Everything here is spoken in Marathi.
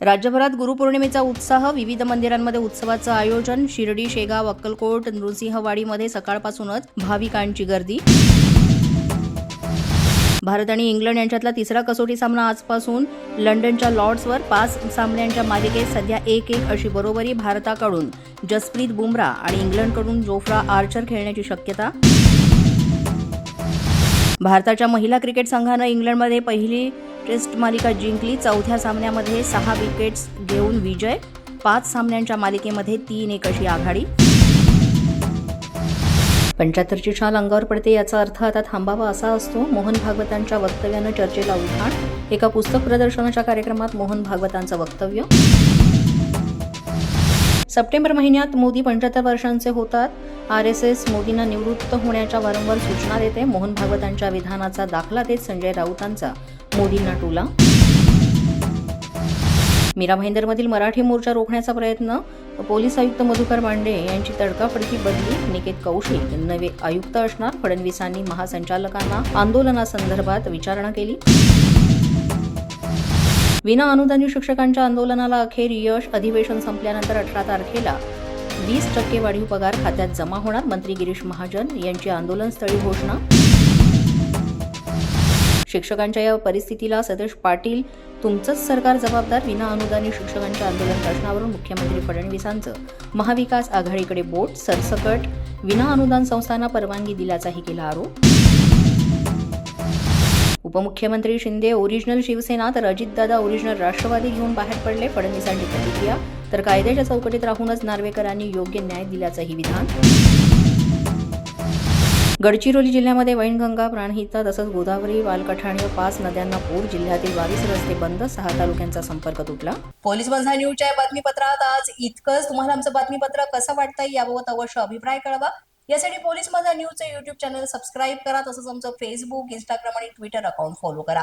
राज्यभरात गुरुपौर्णिमेचा उत्साह विविध मंदिरांमध्ये उत्सवाचं आयोजन शिर्डी शेगाव अक्कलकोट नृसिंहवाडीमध्ये सकाळपासूनच भाविकांची गर्दी. भारत आणि इंग्लंड यांच्यातला तिसरा कसोटी सामना आजपासून लंडनच्या लॉर्ड्सवर. पाच सामन्यांच्या मालिकेत सध्या एक एक अशी बरोबरी भारताकडून. जसप्रीत बुमराह आणि इंग्लंडकडून जोफ्रा आर्चर खेळण्याची शक्यता भारताच्या महिला क्रिकेट संघानं इंग्लंडमध्ये पहिली टेस्ट मालिका जिंकली. चौथ्या सामन्यामध्ये सहा विकेट्स घेऊन विजय. पाच सामन्यांच्या मालिकेमध्ये तीन एक अशी आघाडी. पंच्याहत्तरची शाल अंगावर पडते याचा अर्थ आता थांबावा असा असतो. मोहन भागवतांच्या वक्तव्यानं चर्चेला उधाण. एका पुस्तक प्रदर्शनाच्या कार्यक्रमात मोहन भागवतांचं वक्तव्य. सप्टेंबर महिन्यात मोदी पंच्याहत्तर वर्षांचे होतात. आर एस एस मोदींना निवृत्त होण्याच्या वारंवार सूचना देते. मोहन भागवतांच्या विधानाचा दाखला देत संजय राऊतांचा मोदींना टोला. मीरा भाईंदरमधील मराठी मोर्चा रोखण्याचा प्रयत्न? पोलीस आयुक्त मधुकर मांडे यांची तडकाफडकी बदली? निकेत कौशिक नवे आयुक्त असणार? फडणवीसांनी महासंचालकांना आंदोलनासंदर्भात विचारणा केली? विना अनुदानित शिक्षकांच्या आंदोलनाला अखेर यश? अधिवेशन संपल्यानंतर अठरा तारखेला वीस टक्के वाढीव पगार खात्यात जमा होणार मंत्री गिरीश महाजन यांची आंदोलनस्थळी घोषणा. शिक्षकांच्या या परिस्थितीला सदेश पाटील तुमचंच सरकार जबाबदार विना अनुदानी शिक्षकांच्या आंदोलन प्रश्नावरून मुख्यमंत्री फडणवीसांचं. महाविकास आघाडीकडे बोट सरसकट विना अनुदान संस्थांना परवानगी दिल्याचाही केला आरोप. उपमुख्यमंत्री शिंदे ओरिजिनल शिवसेना तर अजितदादा ओरिजिनल राष्ट्रवादी घेऊन बाहेर पडले फडणवीसांची प्रतिक्रिया तर कायद्याच्या चौकटीत राहूनच नार्वेकरांनी योग्य न्याय दिल्याचंही विधान. गडचिरोली जिल्ह्यामध्ये वैनगंगा प्राणहिता तसंच गोदावरी वालकठाण या पाच नद्यांना पूर जिल्ह्यातील बावीस रस्ते बंद सहा तालुक्यांचा संपर्क तुटला. पोलीस बंधा न्यूजच्या बातमीपत्रात आज इतकंच. तुम्हाला आमचं बातमीपत्र कसं वाटतंय याबाबत अवश्य अभिप्राय कळवा. यासाठी पोलीस माझा न्यूजचं युट्यूब चॅनल सबस्क्राईब करा तसंच आमचं फेसबुक इंस्टाग्राम आणि ट्विटर अकाउंट फॉलो करा.